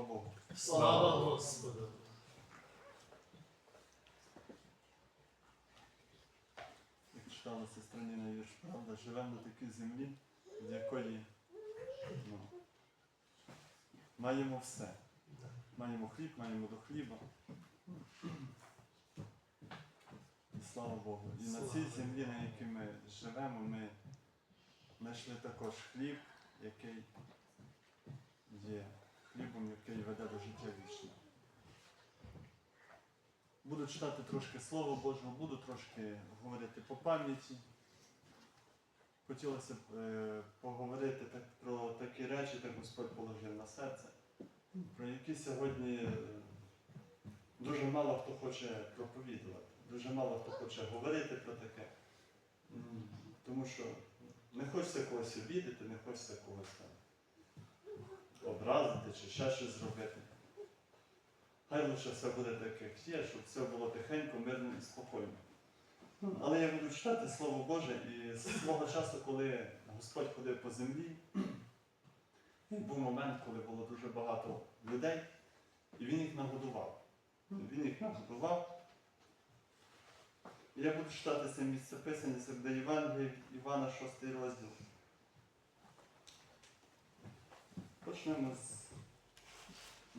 Слава Богу. Слава Господу! Як читала сестра Ніна вірш, правда, живемо на такій землі, з якої ну, маємо все. Маємо хліб, маємо до хліба. І слава Богу. І на цій землі, на якій ми живемо, ми знайшли також хліб, який є хлібом, який веде до життя вічного. Буду читати трошки Слово Божого, буду трошки говорити по пам'яті. Хотілося б е, поговорити так, про такі речі, як Господь положив на серце, про які сьогодні е, дуже мало хто хоче проповідувати, дуже мало хто хоче говорити про таке. Тому що не хочеться когось обідати, не хочеться когось там образити чи ще щось зробити. Хай лише все буде так, як є, щоб все було тихенько, мирно і спокійно. Ну, Але я буду читати Слово Боже, і з свого часу, коли Господь ходив по землі, був момент, коли було дуже багато людей, і він їх нагодував. Він їх нагодував. Я буду читати це місце писання, це буде Євангеліє Івана, 6 розділ. Почнемо з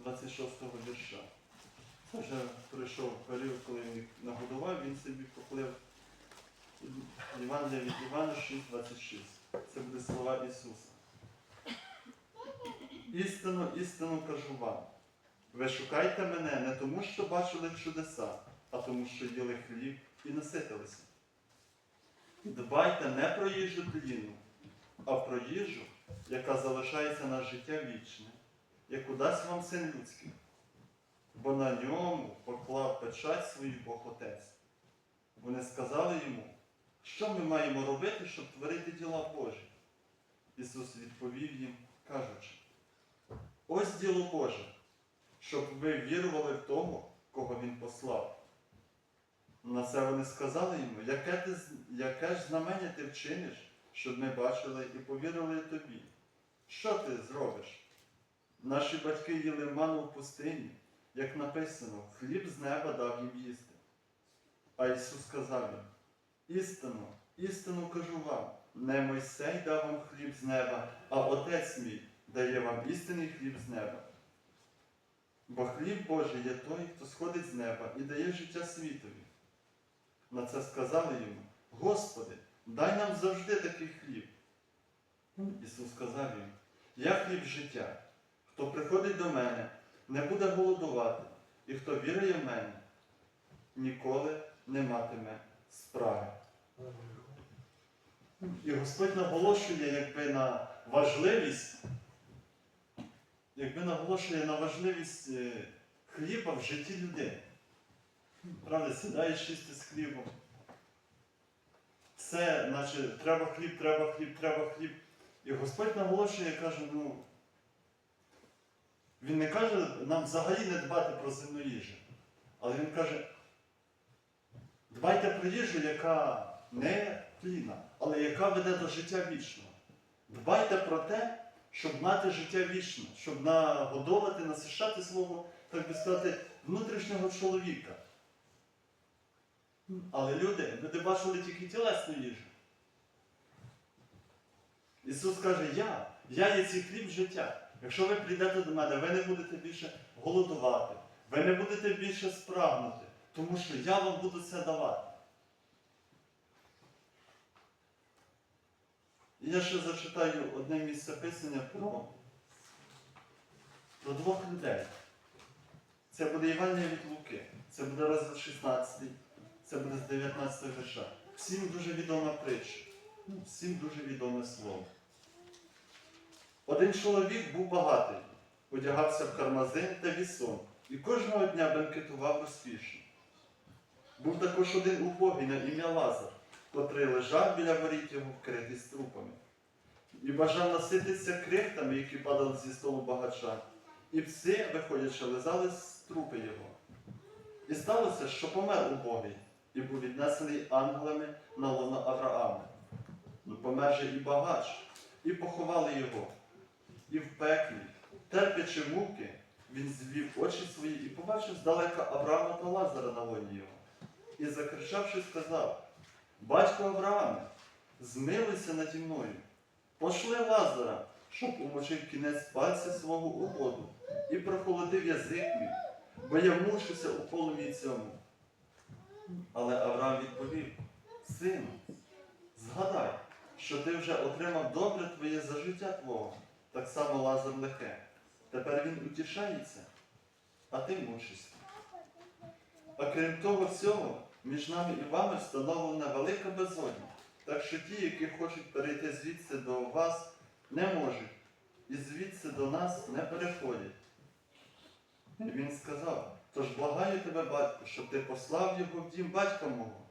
26-го вірша. Це вже пройшов період, коли він нагодував, він собі поплив Євангелія від Івана 6,26. Це буде слова Ісуса. Істину, істину кажу вам. Ви шукайте мене не тому, що бачили чудеса, а тому, що їли хліб і наситилися. Дбайте не про їжу тлінну, а про їжу, яка залишається на життя вічне, яку дасть вам син людський. Бо на ньому поклав печать свою Бог Отець. Вони сказали йому, що ми маємо робити, щоб творити діла Божі. Ісус відповів їм, кажучи, ось діло Боже, щоб ви вірували в того, кого Він послав. На це вони сказали йому, яке, ти, яке ж знамення ти вчиниш, щоб ми бачили і повірили тобі. Що ти зробиш? Наші батьки їли ману в пустині, як написано, хліб з неба дав їм їсти. А Ісус сказав їм, істину, істину кажу вам, не Мойсей дав вам хліб з неба, а Отець мій дає вам істинний хліб з неба. Бо хліб Божий є той, хто сходить з неба і дає життя світові. На це сказали йому, Господи, дай нам завжди такий хліб. Ісус сказав їм, я хліб життя. Хто приходить до мене, не буде голодувати, і хто вірує в мене, ніколи не матиме справи. І Господь наголошує якби на важливість, якби наголошує на важливість е, хліба в житті людини. Правда, сідаєш їсти з хлібом. Все, наче треба хліб, треба хліб, треба хліб. І Господь наголошує, каже, ну. Він не каже нам взагалі не дбати про земну їжу. Але він каже, дбайте про їжу, яка не тлінна, але яка веде до життя вічного. Дбайте про те, щоб мати життя вічне, щоб нагодовувати, насищати свого, так би сказати, внутрішнього чоловіка. Але люди, люди бачили тільки тілесну їжу. Ісус каже, я, я є цей хліб життя. Якщо ви прийдете до мене, ви не будете більше голодувати, ви не будете більше спрагнути, тому що я вам буду це давати. І я ще зачитаю одне місце писання про, про двох людей. Це буде Івангелія від Луки, це буде розділ 16, це буде з 19 вірша. Всім дуже відома притча, всім дуже відоме слово. Один чоловік був багатий, одягався в кармазин та вісон і кожного дня бенкетував розкішно. Був також один убогий на ім'я Лазар, котрий лежав біля воріт його вкритий струпами, і бажав насититися крихтами, які падали зі столу багача, і пси, виходячи, лизали з трупи його. І сталося, що помер убогий, і був віднесений ангелами на лоно Авраама. Ну, помер же і багач, і поховали його, і в пеклі, терпячи муки, він звів очі свої і побачив здалека Авраама та Лазара на лоні його. І закричавши, сказав: Батько Аврааме, змилуйся наді мною, пошли Лазара, щоб умочив кінець пальця свого у воду і прохолодив язик мій, бо я мучуся у полумі цьому. Але Авраам відповів: Сину, згадай, що ти вже отримав добре твоє за життя твого, так само Лазар лихе. Тепер він утішається, а ти мучишся. А крім того всього, між нами і вами встановлена велика безодня. Так що ті, які хочуть перейти звідси до вас, не можуть, і звідси до нас не переходять. І він сказав, тож благаю тебе, батько, щоб ти послав його в дім батька мого,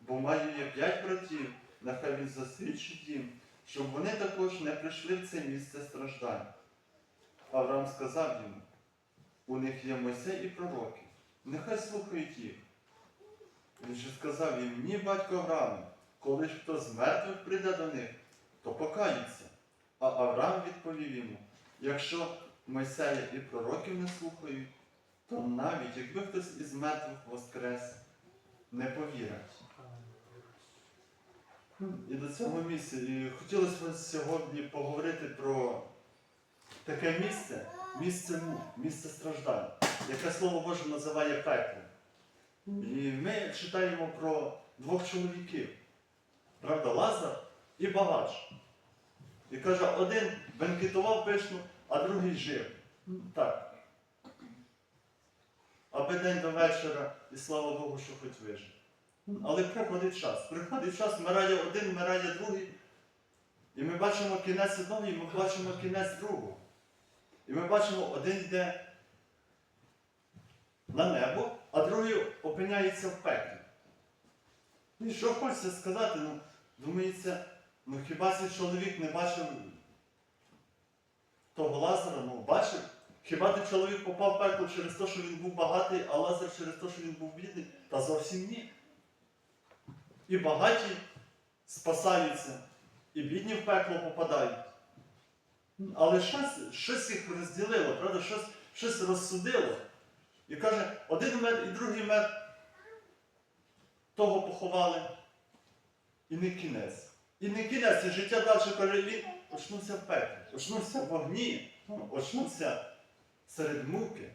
бо маю я п'ять братів, нехай він засвідчить їм, щоб вони також не прийшли в це місце страждань. Авраам сказав йому, у них є Мойсей і пророки, нехай слухають їх. Він же сказав їм, ні, батько Аврааме, коли ж хто з мертвих прийде до них, то покаються. А Авраам відповів йому, якщо Мойсея і пророків не слухають, то навіть якби хтось із мертвих воскрес, не повірять. І до цього місця. І хотілося б сьогодні поговорити про таке місце, місце мук, місце страждань, яке Слово Боже називає пеклом. І ми читаємо про двох чоловіків. Правда, Лазар і багач. І каже, один бенкетував пишно, а другий жив. Так. Аби день до вечора, і слава Богу, що хоч вижив. Але приходить час. Приходить час, вмирає один, вмирає другий. І ми бачимо кінець одного, і ми бачимо кінець другого. І ми бачимо, один йде на небо, а другий опиняється в пеклі. І що хочеться сказати, ну, думається, ну хіба цей чоловік не бачив того Лазара, ну бачив? Хіба той чоловік попав в пекло через те, що він був багатий, а Лазар через те, що він був бідний? Та зовсім ні. І багаті спасаються, і бідні в пекло попадають. Але щось, щось їх розділило, правда, щось, щось розсудило. І каже, один мед і другий мед того поховали. І не кінець. І не кінець, і життя далі каже, він очнувся в пеклі, очнувся в вогні, очнувся серед муки.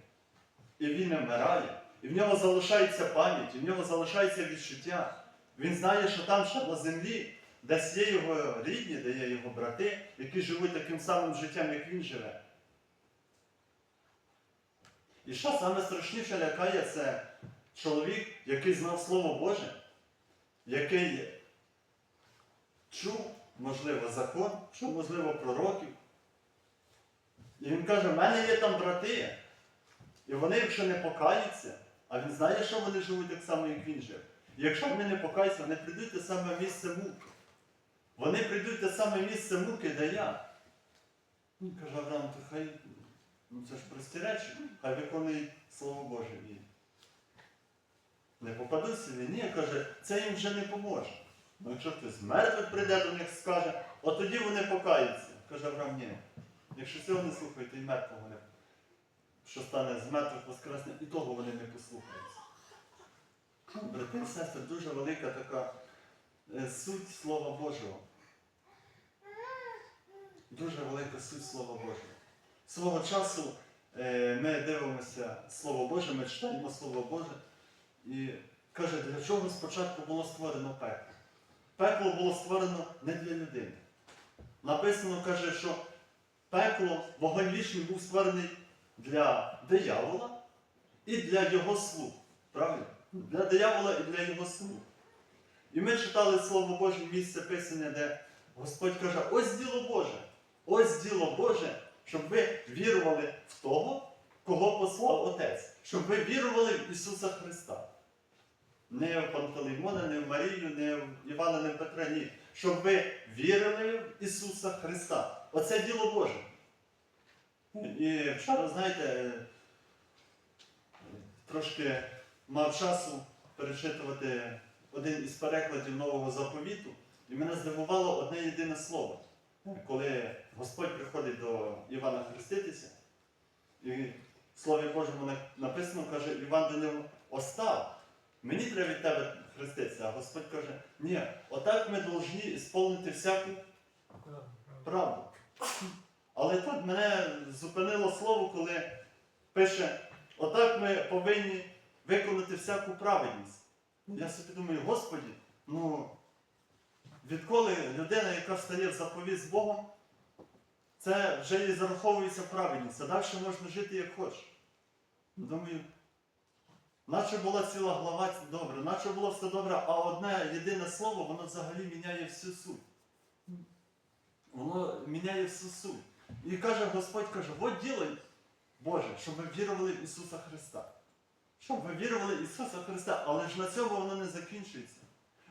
І він не вмирає. І в нього залишається пам'ять, і в нього залишається відчуття. Він знає, що там ще на землі, десь є його рідні, де є його брати, які живуть таким самим життям, як він живе. І що саме страшніше лякає, це чоловік, який знав Слово Боже, який чув, можливо, закон, чув, можливо, пророків. І він каже, в мене є там брати. І вони, якщо не покаються, а він знає, що вони живуть так само, як він жив. І якщо вони не покаються, вони прийдуть те саме місце муки. Вони прийдуть те саме місце муки, де я. Він каже, Авраам, то хай, ну це ж прості речі, хай виконують Слово Боже. І не попадуться він, ні, каже, це їм вже не поможе. Ну якщо хтось мертвих прийде до них скаже, от тоді вони покаються. Каже Авраам, ні. Якщо цього не слухаєте, і мертвого не що стане з мертвих воскресне, і того вони не послухаються. Ну, Брати і сестри, дуже велика така е, суть Слова Божого. Дуже велика суть Слова Божого. Свого часу е, ми дивимося Слово Боже, ми читаємо Слово Боже і каже, для чого спочатку було створено пекло? Пекло було створено не для людини. Написано, каже, що пекло, вогонь вічний був створений для диявола і для його слуг. Правильно? Для диявола і для його слуг. І ми читали Слово Боже місце писання, де Господь каже, ось діло Боже, ось діло Боже, щоб ви вірували в того, кого послав Отець, щоб ви вірували в Ісуса Христа. Не в Пантелеймона, не в Марію, не в Івана, не в Петра, ні. Щоб ви вірили в Ісуса Христа. Оце діло Боже. І вчора, знаєте, трошки мав часу перечитувати один із перекладів нового заповіту, і мене здивувало одне єдине слово. Коли Господь приходить до Івана хреститися, і в Слові Божому написано, каже, Іван до нього остав. Мені треба від тебе хреститися, а Господь каже, ні, отак ми повинні сповнити всяку правду. Але тут мене зупинило слово, коли пише, отак ми повинні виконати всяку праведність. Я собі думаю, Господі, ну відколи людина, яка стає в заповіт з Богом, це вже і зараховується праведність, а далі можна жити як хочеш. Думаю, наче була ціла глава добре, наче було все добре, а одне єдине слово, воно взагалі міняє всю суть. Воно міняє всю суть. І каже Господь каже, от ділай, Боже, щоб ви вірували в Ісуса Христа. Щоб ви вірували в Ісуса Христа, але ж на цьому воно не закінчується.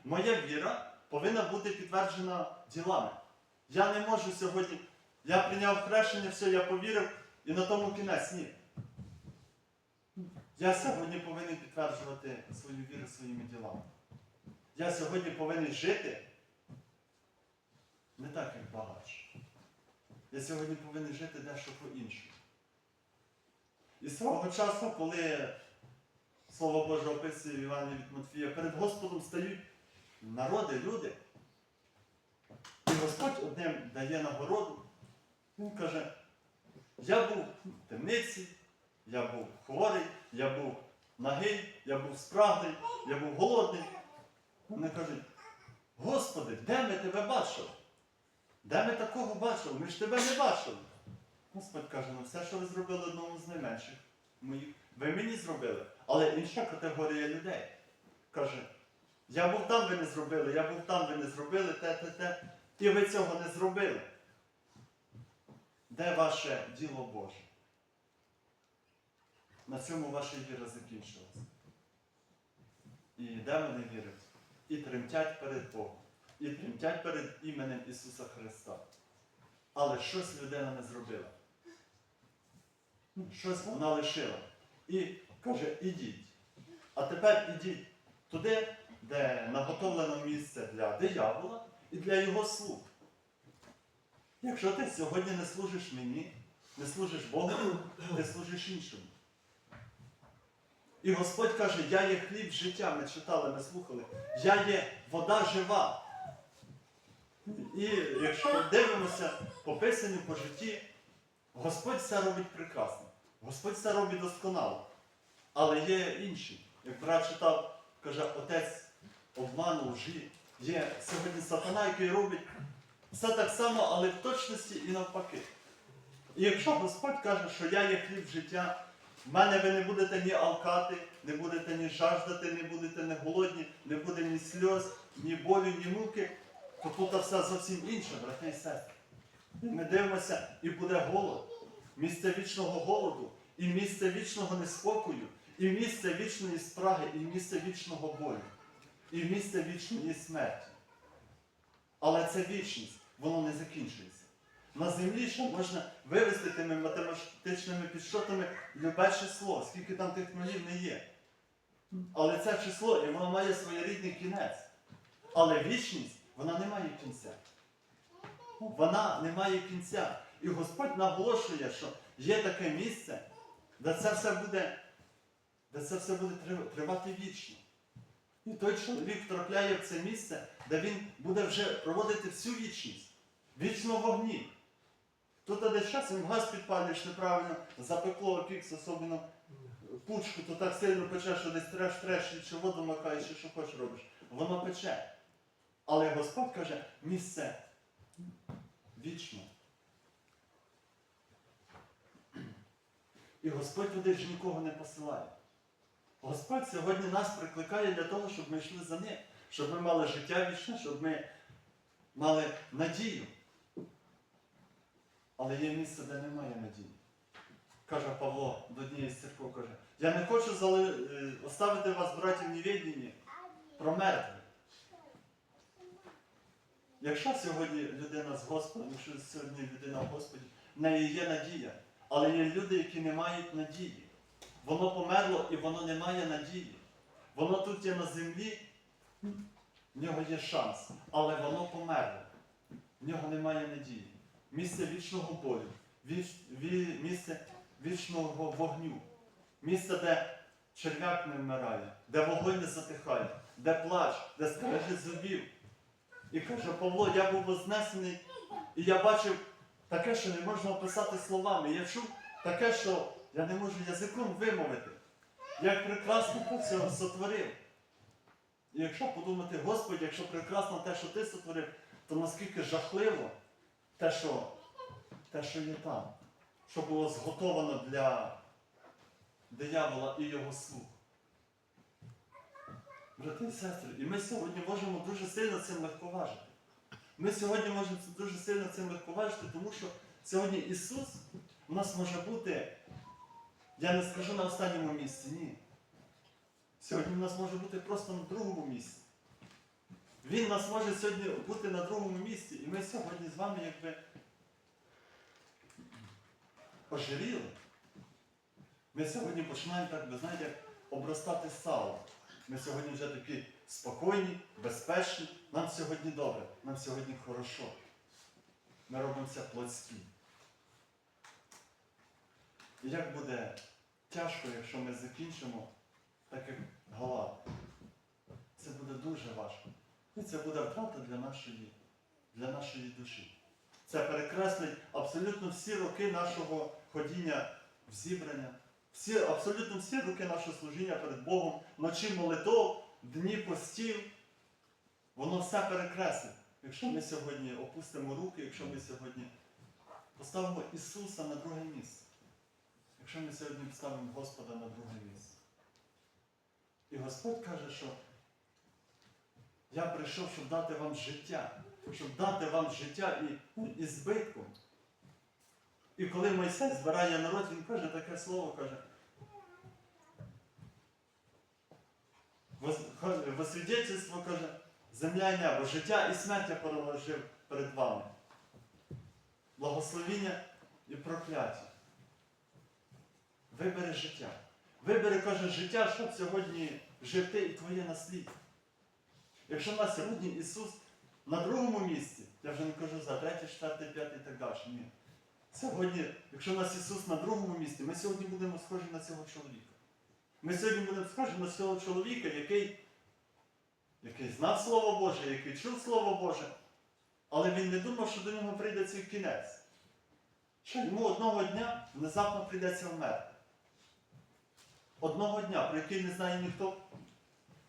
Моя віра повинна бути підтверджена ділами. Я не можу сьогодні, я прийняв хрещення, все, я повірив, і на тому кінець ні. Я сьогодні повинен підтверджувати свою віру своїми ділами. Я сьогодні повинен жити не так, як багач. Я сьогодні повинен жити дещо по-іншому. І свого часу, коли Слово Боже описує в Івані від Матфія, перед Господом стають народи, люди. І Господь одним дає нагороду. Він каже, я був в темниці, я був хворий, я був нагий, я був спраглий, я був голодний. Вони кажуть, Господи, де ми тебе бачили? Де ми такого бачили? Ми ж тебе не бачили. Господь каже, ну все, що ви зробили одному з найменших моїх, ви мені зробили. Але інша категорія людей. Каже, я був там, ви не зробили, я був там, ви не зробили, те, те, те. І ви цього не зробили. Де ваше діло Боже? На цьому ваша віра закінчилася. І демони вірять, і тремтять перед Богом, і тремтять перед іменем Ісуса Христа. Але щось людина не зробила. Ну, Щось вона лишила. І каже, ідіть. А тепер ідіть туди, де наготовлено місце для диявола і для його слуг. Якщо ти сьогодні не служиш мені, не служиш Богу, ти служиш іншому. І Господь каже, я є хліб життя, ми читали, ми слухали, я є вода жива. І якщо дивимося по писанню, по житті, Господь все робить прекрасно. Господь все робить досконало. Але є інші. Як брат читав, каже, отець обману, лжі. Є сьогодні сатана, який робить все так само, але в точності і навпаки. І якщо Господь каже, що я є хліб життя, в мене ви не будете ні алкати, не будете ні жаждати, не будете ні голодні, не буде ні сльоз, ні болю, ні муки, то тут все зовсім інше, брати і сестри. Ми дивимося, і буде голод, місце вічного голоду, і місце вічного неспокою, і місце вічної спраги, і місце вічного болю, і місце вічної смерті. Але це вічність, воно не закінчується. На землі ще можна вивести тими математичними підсчотами любе число, скільки там тих нулів не є. Але це число, і воно має своєрідний кінець. Але вічність, вона не має кінця. Вона не має кінця. І Господь наголошує, що є таке місце, де це все буде, де це все буде тривати вічно. І той чоловік втрапляє в це місце, де він буде вже проводити всю вічність. Вічно вогні. Тут десь часом газ підпалюєш неправильно, запекло опікс, особливо пучку, то так сильно пече, що десь треш треш, чи воду макаєш, чи що хочеш робиш. Воно пече. Але Господь каже, місце вічно. І Господь туди ж нікого не посилає. Господь сьогодні нас прикликає для того, щоб ми йшли за ним, щоб ми мали життя вічне, щоб ми мали надію. Але є місце, де немає надії. Каже Павло до однієї з церков, каже, я не хочу зали... е, оставити вас, братів, невідні про мертвих. Якщо сьогодні людина з Господом, якщо сьогодні людина в Господі, в неї є надія. Але є люди, які не мають надії. Воно померло і воно не має надії. Воно тут є на землі, в нього є шанс, але воно померло. В нього немає надії. Місце вічного болю, віч, ві, місце вічного вогню. Місце, де черв'як не вмирає, де вогонь не затихає, де плач, де скрежить зубів. І каже Павло, я був вознесений, і я бачив таке, що не можна описати словами. Я чув таке, що я не можу язиком вимовити. Як прекрасно ти все сотворив. І якщо подумати, Господи, якщо прекрасно те, що ти сотворив, то наскільки жахливо те, що, те, що є там, що було зготовано для диявола і його слуг. Брати і сестри, і ми сьогодні можемо дуже сильно цим легковажити. Ми сьогодні можемо дуже сильно цим легковажити, тому що сьогодні Ісус у нас може бути, я не скажу на останньому місці, ні. Сьогодні у нас може бути просто на другому місці. Він нас може сьогодні бути на другому місці, і ми сьогодні з вами якби ожиріли. Ми сьогодні починаємо так, ви знаєте, обростати салом. Ми сьогодні вже такі спокійні, безпечні. Нам сьогодні добре, нам сьогодні хорошо. Ми робимося плотські. І як буде тяжко, якщо ми закінчимо так, як Галат. Це буде дуже важко. І це буде втрата для нашої, для нашої душі. Це перекреслить абсолютно всі роки нашого ходіння в зібрання, всі, абсолютно всі роки нашого служіння перед Богом, ночі молитов, дні постів. Воно все перекреслить. Якщо ми сьогодні опустимо руки, якщо ми сьогодні поставимо Ісуса на друге місце. Якщо ми сьогодні поставимо Господа на друге місце. І Господь каже, що я прийшов, щоб дати вам життя, щоб дати вам життя і, і збитком. І коли Мойсей збирає народ, він каже таке слово, каже. «Вос- ха- Во свідетельство каже, земля і небо, життя і смерть я переложив перед вами. Благословіння і прокляття. Вибери життя. Вибери, каже, життя, щоб сьогодні жив ти і твоє насліддя. Якщо в нас сьогодні Ісус на другому місці, я вже не кажу за третє, четверте, п'яте і так далі. Ні. Сьогодні, якщо нас Ісус на другому місці, ми сьогодні будемо схожі на цього чоловіка. Ми сьогодні будемо схожі на цього чоловіка, який, який знав Слово Боже, який чув Слово Боже, але він не думав, що до нього прийде цей кінець. Що йому одного дня внезапно прийдеться вмерти. Одного дня, про який не знає ніхто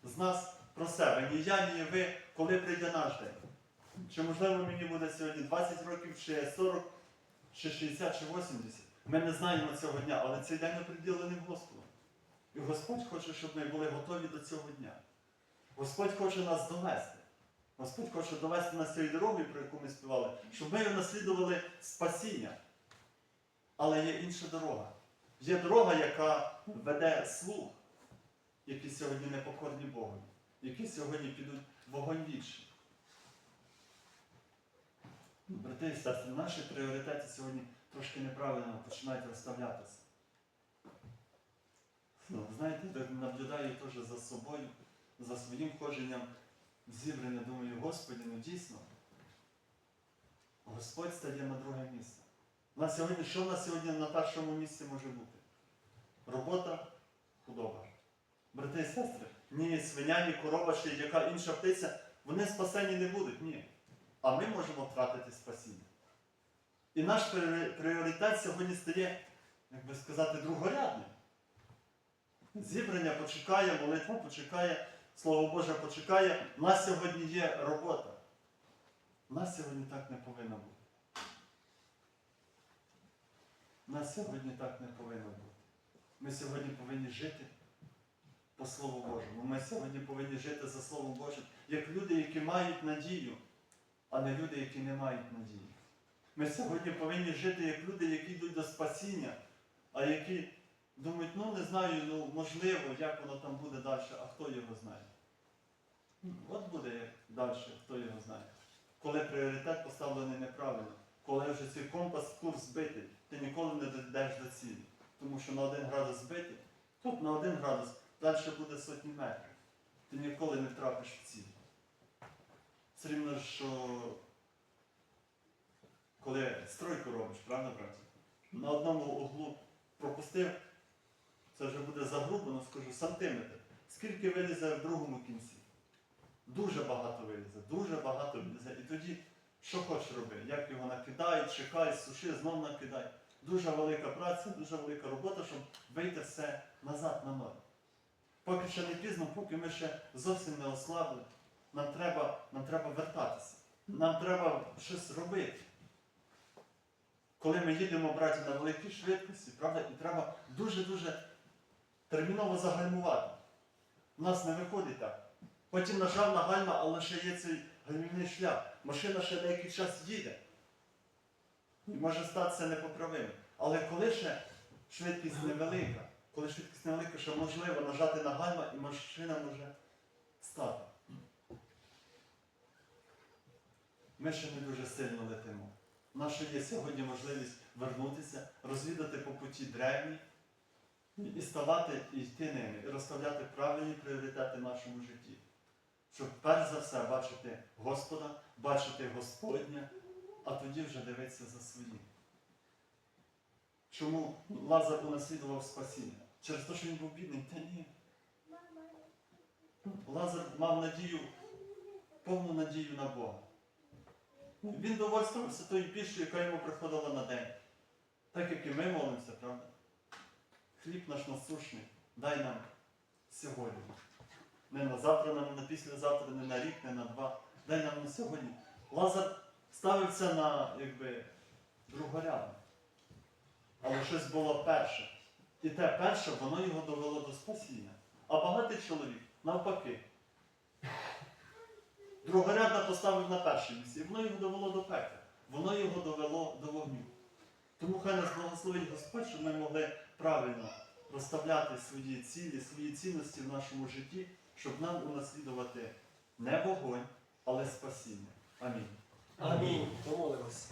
з нас про себе, ні я, ні ви, коли прийде наш день. Чи можливо мені буде сьогодні 20 років, чи 40, чи 60, чи 80. Ми не знаємо цього дня, але цей день оприділений Господом. І Господь хоче, щоб ми були готові до цього дня. Господь хоче нас довести. Господь хоче довести нас цієї дороги, про яку ми співали, щоб ми наслідували спасіння. Але є інша дорога. Є дорога, яка веде слух, які сьогодні непокорні Богу, які сьогодні підуть в вогонь вічний. Брати і сестри, наші пріоритети сьогодні трошки неправильно починають розставлятися. Ну, знаєте, так наблюдаю теж за собою, за своїм ходженням зібрання, думаю, Господи, ну дійсно, Господь стає на друге місце. На сьогодні, що в нас сьогодні на першому місці може бути? Робота, худоба. Брати і сестри, ні свиня, ні корова, чи яка інша птиця, вони спасені не будуть, ні. А ми можемо втратити спасіння. І наш пріоритет сьогодні стає, як би сказати, другорядним. Зібрання почекає, молитва почекає, Слово Боже почекає. У нас сьогодні є робота. У нас сьогодні так не повинно бути. У нас сьогодні так не повинно бути. Ми сьогодні повинні жити по Слову Божому. Ми сьогодні повинні жити за Словом Божим, як люди, які мають надію, а не люди, які не мають надії. Ми сьогодні повинні жити як люди, які йдуть до спасіння, а які думають, ну не знаю, ну можливо, як воно там буде далі, а хто його знає. От буде як далі, хто його знає. Коли пріоритет поставлений неправильно, коли вже цей компас курс збитий, ти ніколи не дійдеш до цілі. Тому що на один градус збитий, тут на один градус, далі буде сотні метрів. Ти ніколи не трапиш в ціль. Все рівно, що коли стройку робиш, правда, браті? На одному углу пропустив, це вже буде загрублено, скажу, сантиметр. Скільки вилізе в другому кінці? Дуже багато вилізе, дуже багато вилізе. І тоді що хочеш роби? Як його накидай, чекай, суши, знов накидай. Дуже велика праця, дуже велика робота, щоб вийти все назад на ноль. Поки ще не пізно, поки ми ще зовсім не ослабли, нам треба, нам треба вертатися. Нам треба щось робити. Коли ми їдемо брати на великій швидкості, правда, і треба дуже-дуже терміново загальмувати. У нас не виходить так. Потім нажав на гальма, але ще є цей гальмівний шлях. Машина ще деякий час їде. І може статися непоправимим. Але коли ще швидкість невелика, коли швидкість невелика, що можливо нажати на гальма і машина може стати. Ми ще не дуже сильно летимо. У ще є сьогодні можливість вернутися, розвідати по путі древні і ставати і йти ними, і розставляти правильні пріоритети в нашому житті. Щоб перш за все бачити Господа, бачити Господня, а тоді вже дивитися за своїм. Чому Лазар унаслідував спасіння? Через те, що він був бідний? Та ні. Лазар мав надію, повну надію на Бога. Він довольствувався тою пішою, яка йому приходила на день. Так як і ми молимося, правда? Хліб наш насушний, дай нам сьогодні. Не на завтра, не на післязавтра, не на рік, не на два. Дай нам на сьогодні. Лазар ставився на якби, другорядно. Але щось було перше. І те перше, воно його довело до спасіння. А багатий чоловік, навпаки, другорядно поставив на перше місце, і воно його довело до пекла. Воно його довело до вогню. Тому хай нас благословить Господь, щоб ми могли правильно розставляти свої цілі, свої цінності в нашому житті, щоб нам унаслідувати не вогонь, але спасіння. Амінь. Амінь. Помолимось.